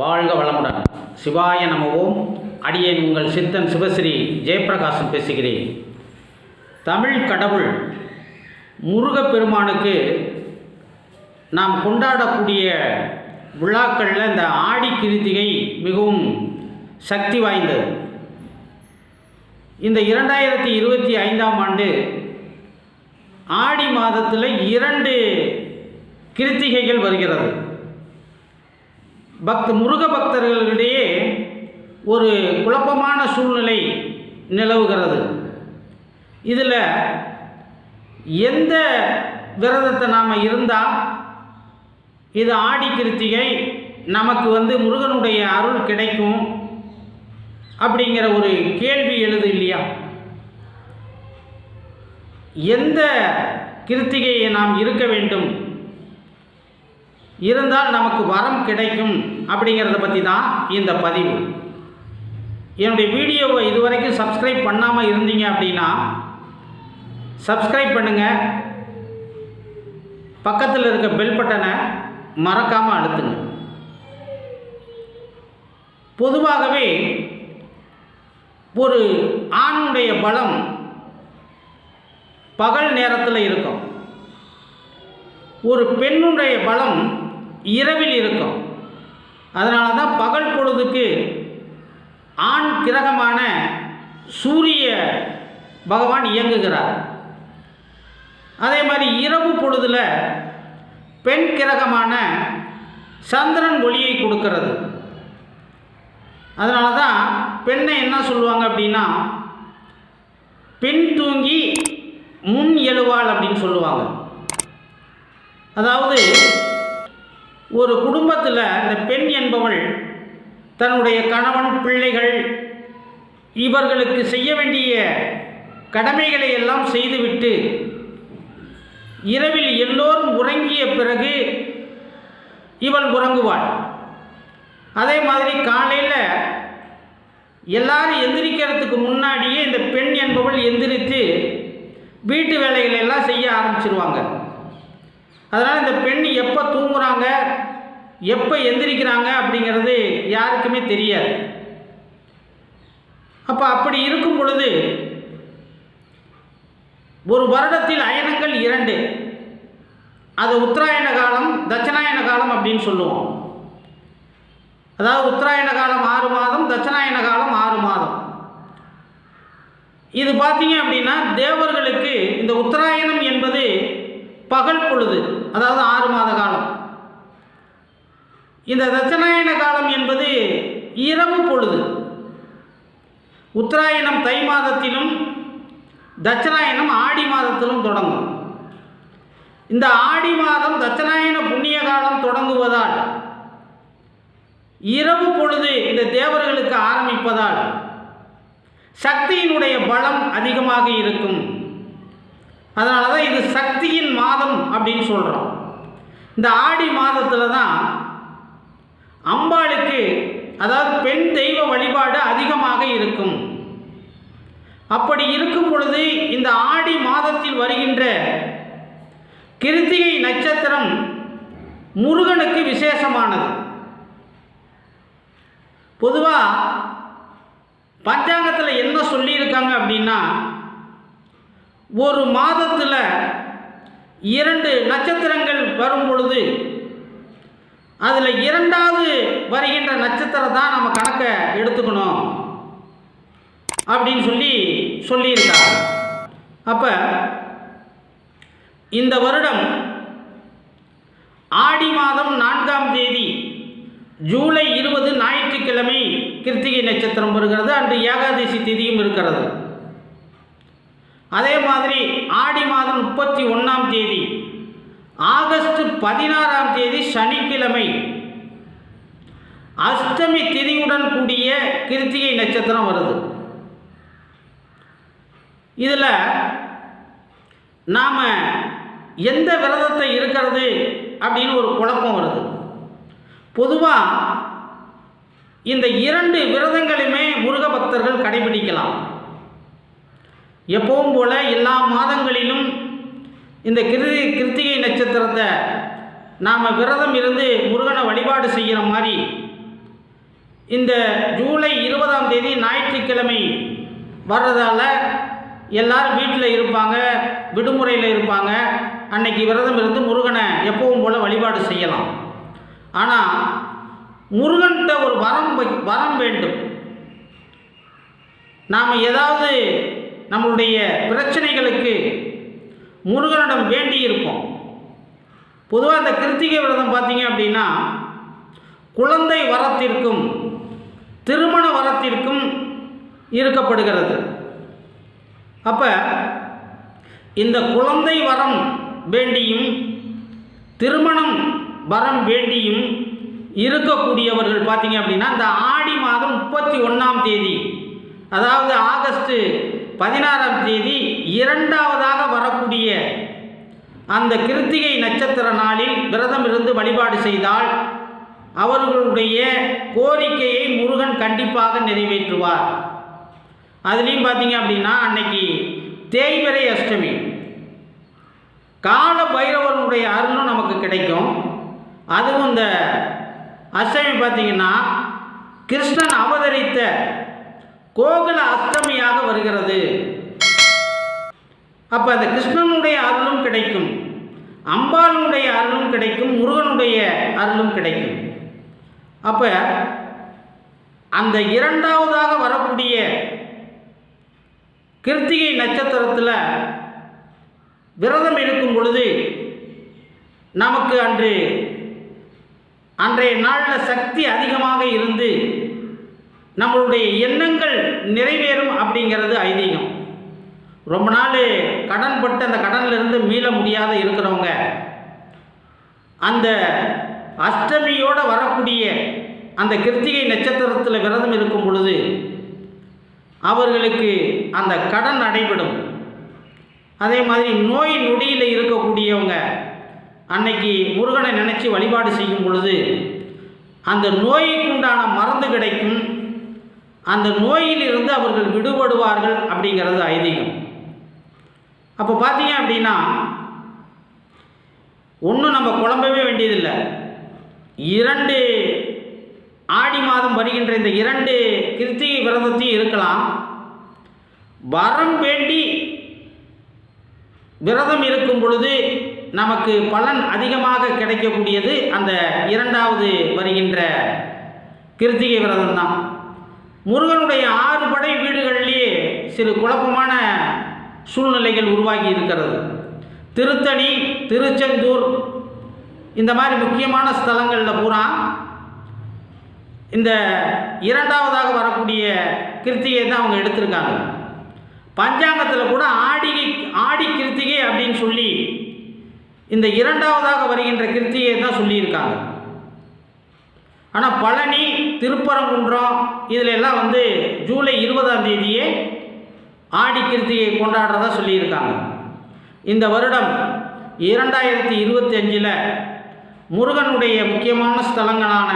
வாழ்க வளமுடன். சிவாய நம அடியேன் உங்கள் சித்தன் சிவஸ்ரீ ஜெயபிரகாசம் பேசுகிறேன். தமிழ் கடவுள் முருகப்பெருமானுக்கு நாம் கொண்டாடக்கூடிய விழாக்களில் இந்த ஆடி கிருத்திகை மிகவும் சக்தி வாய்ந்தது. இந்த இரண்டாயிரத்தி இருபத்தி ஐந்தாம் ஆண்டு ஆடி மாதத்தில் இரண்டு கிருத்திகைகள் வருகிறது. பக்த முருக பக்தர்களிடையே ஒரு குழப்பமான சூழ்நிலை நிலவுகிறது. இதில் எந்த விரதத்தை நாம் இருந்தால் இது ஆடி கிருத்திகை நமக்கு வந்து முருகனுடைய அருள் கிடைக்கும் அப்படிங்கிற ஒரு கேள்வி எழுது இல்லையா? எந்த கிருத்திகையை நாம் இருக்க வேண்டும்? இருந்தால் நமக்கு வரம் கிடைக்கும் அப்படிங்கிறத பற்றி தான் இந்த பதிவு. என்னுடைய வீடியோவை இதுவரைக்கும் சப்ஸ்கிரைப் பண்ணாமல் இருந்தீங்க அப்படின்னா சப்ஸ்கிரைப் பண்ணுங்கள் பக்கத்தில் இருக்க பெல் பட்டனை மறக்காமல் அழுத்துங்க. பொதுவாகவே ஒரு ஆணுடைய பலம் பகல் நேரத்தில் இருக்கும். ஒரு பெண்ணுடைய பலம் இரவில் இருக்கும். அதனால தான் பகல் பொழுதுக்கு ஆண் கிரகமான சூரிய பகவான் இயங்குகிறார். அதே மாதிரி இரவு பொழுதில் பெண் கிரகமான சந்திரன் ஒளியை கொடுக்கிறது. அதனால தான் பெண்ணை என்ன சொல்லுவாங்க அப்படின்னா பெண் தூங்கி முன் எழுவாள் அப்படின்னு சொல்லுவாங்க. அதாவது ஒரு குடும்பத்தில் இந்த பெண் என்பவள் தன்னுடைய கணவன் பிள்ளைகள் இவர்களுக்கு செய்ய வேண்டிய கடமைகளை எல்லாம் செய்துவிட்டு இரவில் எல்லோரும் உறங்கிய பிறகு இவள் உறங்குவாள். அதே மாதிரி காலையில் எல்லாரும் எந்திரிக்கிறதுக்கு முன்னாடியே இந்த பெண் என்பவள் எந்திரித்து வீட்டு வேலைகளை எல்லாம் செய்ய ஆரம்பிச்சிருவாங்க. அதனால் இந்த பெண் எப்போ தூங்குறாங்க எப்போ எந்திரிக்கிறாங்க அப்படிங்கிறது யாருக்குமே தெரியாது. அப்போ அப்படி இருக்கும் பொழுது ஒரு வருடத்தில் அயனங்கள் இரண்டு. அது உத்தராயண காலம் தட்சணாயன காலம் அப்படின்னு சொல்லுவோம். அதாவது உத்தராயண காலம் ஆறு மாதம் தட்சணாயன காலம் ஆறு மாதம். இது பார்த்தீங்க அப்படின்னா தேவர்களுக்கு பகல் பொழுது அதாவது ஆறு மாத காலம். இந்த தட்சணாயன காலம் என்பது இரவு பொழுது. உத்தராயணம் தை மாதத்திலும் தட்சணாயனம் ஆடி மாதத்திலும் தொடங்கும். இந்த ஆடி மாதம் தட்சணாயன புண்ணிய காலம் தொடங்குவதால் இரவு பொழுது இந்த தேவர்களுக்கு ஆரம்பிப்பதால் சக்தியினுடைய பலம் அதிகமாக இருக்கும். அதனால தான் இது சக்தியின் மாதம் அப்படின்னு சொல்கிறோம் இந்த ஆடி மாதத்தில் தான் அம்பாளுக்கு அதாவது பெண் தெய்வ வழிபாடு அதிகமாக இருக்கும். அப்படி இருக்கும் பொழுது இந்த ஆடி மாதத்தில் வருகின்ற கிருத்திகை நட்சத்திரம் முருகனுக்கு விசேஷமானது. பொதுவாக பஞ்சாங்கத்தில் என்ன சொல்லி ஒரு மாதத்தில் இரண்டு நட்சத்திரங்கள் வரும் பொழுது அதில் இரண்டாவது வருகின்ற நட்சத்திரம் தான் நம்ம கணக்கை எடுத்துக்கணும் அப்படின்னு சொல்லி சொல்லியிருக்காங்க. அப்போ இந்த வருடம் ஆடி மாதம் நான்காம் தேதி ஜூலை இருபது ஞாயிற்றுக்கிழமை கிருத்திகை நட்சத்திரம் வருகிறது அன்று ஏகாதசி திதியும் இருக்கிறது. அதே மாதிரி ஆடி மாதம் முப்பத்தி ஒன்றாம் தேதி ஆகஸ்ட் பதினாறாம் தேதி சனிக்கிழமை. அஷ்டமி திதியுடன் கூடிய கிருத்திகை நட்சத்திரம் வருது. இதில் நாம் எந்த விரதத்தை இருக்கிறது அப்படின்னு ஒரு குழப்பம் வருது. பொதுவாக இந்த இரண்டு விரதங்களையுமே முருக பக்தர்கள் கடைபிடிக்கலாம். எப்பவும் போல எல்லா மாதங்களிலும் இந்த கிருதி கிருத்திகை நட்சத்திரத்தை நாம் விரதம் இருந்து முருகனை வழிபாடு செய்கிற மாதிரி இந்த ஜூலை இருபதாம் தேதி ஞாயிற்றுக்கிழமை வர்றதால எல்லாரும் வீட்டில் இருப்பாங்க விடுமுறையில் இருப்பாங்க. அன்னைக்கு விரதம் இருந்து முருகனை எப்பவும் போல் வழிபாடு செய்யலாம். ஆனால் முருகன்கிட்ட ஒரு வரம் வரம் வேண்டும். நாம் ஏதாவது நம்மளுடைய பிரச்சனைகளுக்கு முருகனிடம் வேண்டி இருப்போம் பொதுவாக இந்த கிருத்திகை விரதம் பார்த்தீங்க அப்படின்னா குழந்தை வரத்திற்கும் திருமண வரத்திற்கும் இருக்கப்படுகிறது அப்போ இந்த குழந்தை வரம் வேண்டியும் திருமணம் வரம் வேண்டியும் இருக்கக்கூடியவர்கள் பார்த்தீங்க அப்படின்னா இந்த ஆடி மாதம் முப்பத்தி ஒன்றாம் தேதி அதாவது ஆகஸ்ட்டு பதினாறாம் தேதி இரண்டாவதாக வரக்கூடிய அந்த கிருத்திகை நட்சத்திர நாளில் விரதம் இருந்து வழிபாடு செய்தால் அவர்களுடைய கோரிக்கையை முருகன் கண்டிப்பாக நிறைவேற்றுவார். அதுலேயும் பார்த்தீங்க அப்படின்னா அன்னைக்கு தேய்பிறை அஷ்டமி. கால பைரவனுடைய அருளும் நமக்கு கிடைக்கும். அதுவும் இந்த அஷ்டமி பார்த்தீங்கன்னா கிருஷ்ணன் அவதரித்த கோகுல அஷ்டமியாக வருகிறது. அப்போ அந்த கிருஷ்ணனுடைய அருளும் கிடைக்கும். அம்பாளுடைய அருளும் கிடைக்கும். முருகனுடைய அருளும் கிடைக்கும். அப்போ அந்த இரண்டாவதாக வரக்கூடிய கிருத்திகை நட்சத்திரத்தில் விரதம் இருக்கும் பொழுது நமக்கு அன்று அன்றைய நாளில் சக்தி அதிகமாக இருந்து நம்மளுடைய எண்ணங்கள் நிறைவேறும் அப்படிங்கிறது ஐதீகம். ரொம்ப நாள் கடன் பட்டு அந்த கடன்லேருந்து மீள முடியாத இருக்கிறவங்க அந்த அஷ்டமியோடு வரக்கூடிய அந்த கிருத்திகை நட்சத்திரத்தில் விரதம் இருக்கும் பொழுது அவர்களுக்கு அந்த கடன் நடைபெறும். அதே மாதிரி நோய் நொடியில் இருக்கக்கூடியவங்க அன்னைக்கு முருகனை நினச்சி வழிபாடு செய்யும் பொழுது அந்த நோய்க்குண்டான மருந்து கிடைக்கும். அந்த நோயிலிருந்து அவர்கள் விடுபடுவார்கள் அப்படிங்கிறது ஐதீகம். அப்போ பார்த்தீங்க அப்படின்னா ஒன்றும் நம்ம குழம்பவே வேண்டியதில்லை. இரண்டு ஆடி மாதம் வருகின்ற இந்த இரண்டு கிருத்திகை விரதத்தையும் இருக்கலாம். வரம் வேண்டி விரதம் இருக்கும் பொழுது நமக்கு பலன் அதிகமாக கிடைக்கக்கூடியது அந்த இரண்டாவது வருகின்ற கிருத்திகை விரதம் தான் முருகனுடைய ஆறு படை வீடுகளிலேயே சிறு குழப்பமான சூழ்நிலைகள் உருவாகி இருக்கிறது. திருத்தணி திருச்செந்தூர் இந்த மாதிரி முக்கியமான ஸ்தலங்களில் பூரா இந்த இரண்டாவதாக வரக்கூடிய கிருத்திகை தான் அவங்க எடுத்திருக்காங்க. பஞ்சாங்கத்தில் கூட ஆடி ஆடி கிருத்திகை அப்படின்னு சொல்லி இந்த இரண்டாவதாக வருகின்ற கிருத்திகையை தான் சொல்லியிருக்காங்க. ஆனால் பழனி திருப்பரங்குன்றம் இதில் எல்லாம் வந்து ஜூலை இருபதாம் தேதியே ஆடி கிருத்தியை கொண்டாடுறதா சொல்லியிருக்காங்க. இந்த வருடம் இரண்டாயிரத்தி இருபத்தி அஞ்சில் முருகனுடைய முக்கியமான ஸ்தலங்களான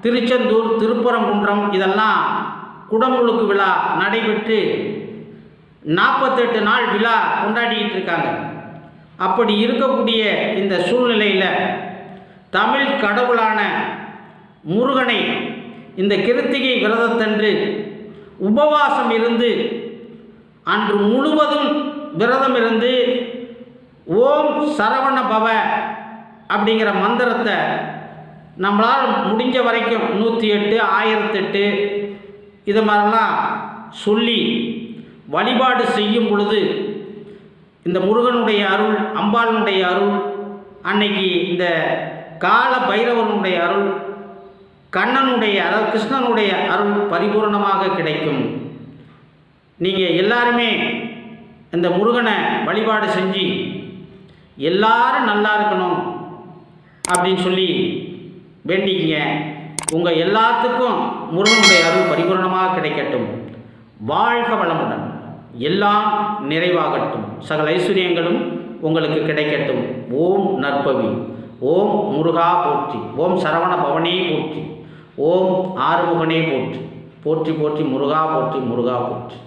திருச்செந்தூர் திருப்பரங்குன்றம் இதெல்லாம் குடமுழுக்கு விழா நடைபெற்று நாற்பத்தெட்டு நாள் விழா கொண்டாடிக்கிட்டு இருக்காங்க அப்படி இருக்கக்கூடிய இந்த சூழ்நிலையில் தமிழ் கடவுளான முருகனை இந்த கிருத்திகை விரதத்தன்று உபவாசம் இருந்து அன்று முழுவதும் விரதம் இருந்து ஓம் சரவண பவ அப்படிங்கிற மந்திரத்தை நம்மளால் முடிஞ்ச வரைக்கும் நூற்றி எட்டு ஆயிரத்தெட்டு இது மாதிரிலாம் சொல்லி வழிபாடு செய்யும் பொழுது இந்த முருகனுடைய அருள் அம்பாளனுடைய அருள் அன்னைக்கு இந்த கால பைரவனுடைய அருள் கண்ணனுடைய அதாவது கிருஷ்ணனுடைய அருள் பரிபூரணமாக கிடைக்கும். நீங்கள் எல்லாருமே இந்த முருகனை வழிபாடு செஞ்சு எல்லாரும் நல்லா இருக்கணும் அப்படின்னு சொல்லி வேண்டிக்கிங்க. உங்கள் எல்லாத்துக்கும் முருகனுடைய அருள் பரிபூரணமாக கிடைக்கட்டும். வாழ்க வளமுடன். எல்லாம் நிறைவாகட்டும். சகல ஐஸ்வர்யங்களும் உங்களுக்கு கிடைக்கட்டும். ஓம் நற்பவி. ஓம் முருகா போற்றி ஓம் சரவண பவனே போற்றி ஓம் ஆறுமுகனே போற்றி போற்றி போற்றி முருகா போற்றி முருகா போற்றி.